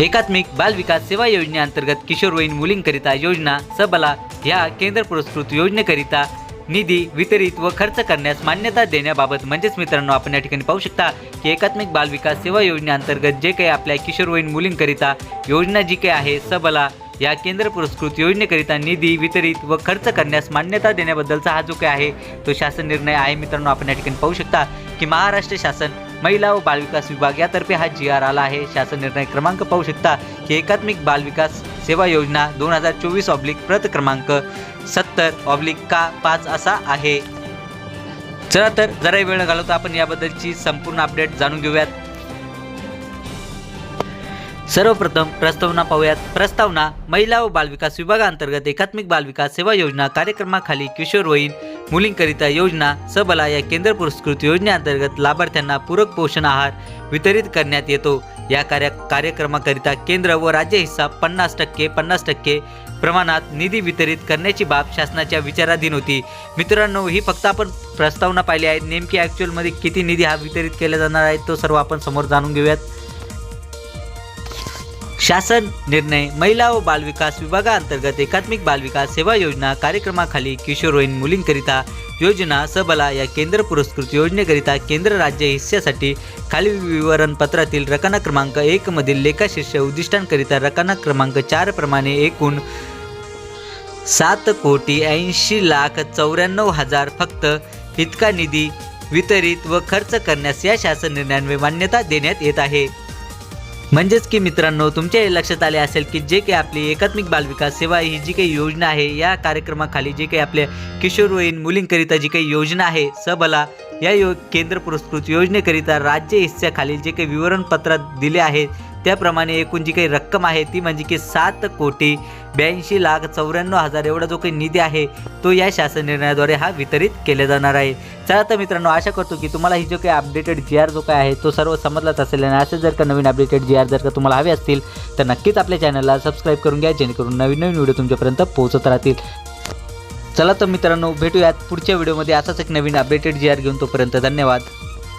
एकात्मिक बाल विकास सेवा योजनेअंतर्गत किशोरवयीन मुलींकरिता योजना सबला ह्या केंद्र पुरस्कृत योजनेकरिता निधी वितरित व खर्च करण्यास मान्यता देण्याबाबत म्हणजेच मित्रांनो आपण या ठिकाणी पाहू शकता की एकात्मिक बाल विकास सेवा योजनेअंतर्गत जे काही आपल्या किशोरवयीन मुलींकरिता योजना जी काही आहे सबला या केंद्र पुरस्कृत योजनेकरिता निधी वितरित व खर्च करण्यास मान्यता देण्याबद्दलचा हा जो काही आहे तो शासन निर्णय आहे मित्रांनो आपण या ठिकाणी पाहू शकता की महाराष्ट्र शासन महिला व बालविकास विभाग यातर्फे हा जी आर आला आहे. शासन निर्णय क्रमांक पाहू शकता की एकात्मिक बालविकास सेवा योजना दोन हजार चोवीस ऑब्लिक प्रत क्रमांक सत्तर ऑब्लिक का पाच असा आहे. चला तर जरा वेळ घालवतो आपण याबद्दलची संपूर्ण अपडेट जाणून घेऊयात. सर्वप्रथम प्रस्तावना पाहूयात. प्रस्तावना महिला व बालविकास विभागांतर्गत एकात्मिक बालविकास सेवा योजना कार्यक्रमाखाली किशोरवयीन मुलींकरिता योजना सबला या केंद्र पुरस्कृत योजनेअंतर्गत लाभार्थ्यांना पूरक पोषण आहार वितरित करण्यात येतो. या कार्य कार्यक्रमाकरिता केंद्र व राज्य हिस्सा पन्नास टक्के पन्नास टक्के प्रमाणात निधी वितरित करण्याची बाब शासनाच्या विचाराधीन होती. मित्रांनो ही फक्त आपण प्रस्तावना पाहिली आहे नेमकी ॲक्च्युअलमध्ये किती निधी हा वितरित केला जाणार आहे तो सर्व आपण समोर जाणून घेऊयात. शासन निर्णय महिला व बालविकास विभागाअंतर्गत एकात्मिक बालविकास सेवा योजना कार्यक्रमाखाली किशोरवयीन मुलींकरिता योजना सबला या केंद्र पुरस्कृत योजनेकरिता केंद्र राज्य हिस्स्यासाठी खाली विवरणपत्रातील रकाना क्रमांक एकमधील लेखाशीर्ष उद्दिष्टांकरिता रकाना क्रमांक चार प्रमाणे एकूण सात कोटी ऐंशी लाख चौऱ्याण्णव हजार फक्त इतका निधी वितरित व खर्च करण्यास या शासन निर्णयान्वये मान्यता देण्यात येत आहे. म्हणजेच की मित्रांनो तुमच्या लक्षात आले असेल की जे काही आपली एकात्मिक बालविकास सेवा ही जी काही योजना आहे या कार्यक्रमाखाली जे काही आपल्या किशोरवयीन मुलींकरिता जी काही योजना आहे सबला या यो केंद्र पुरस्कृत योजनेकरिता राज्य हिस्स्याखालील जे काही विवरणपत्रात दिले आहेत त्याप्रमाणे एकूण जी काही रक्कम आहे ती म्हणजे की सात कोटी ब्याऐंशी लाख चौऱ्याण्णव हजार एवढा जो काही निधी आहे तो या शासन निर्णयाद्वारे हा वितरित केला जाणार आहे. चला तर मित्रांनो आशा करतो की तुम्हाला ही जो काही अपडेटेड जी आर जो काय आहे तो सर्व समजलाच असेल. आणि असे जर का नवीन अपडेटेड जी आर जर का तुम्हाला हवे असतील तर नक्कीच आपल्या चॅनलला सबस्क्राईब करून घ्या जेणेकरून नवीन नवीन व्हिडिओ तुमच्यापर्यंत पोहोचत राहतील. चला तर मित्रांनो भेटूयात पुढच्या व्हिडिओमध्ये असाच एक नवीन अपडेटेड जी आर घेऊन तोपर्यंत धन्यवाद.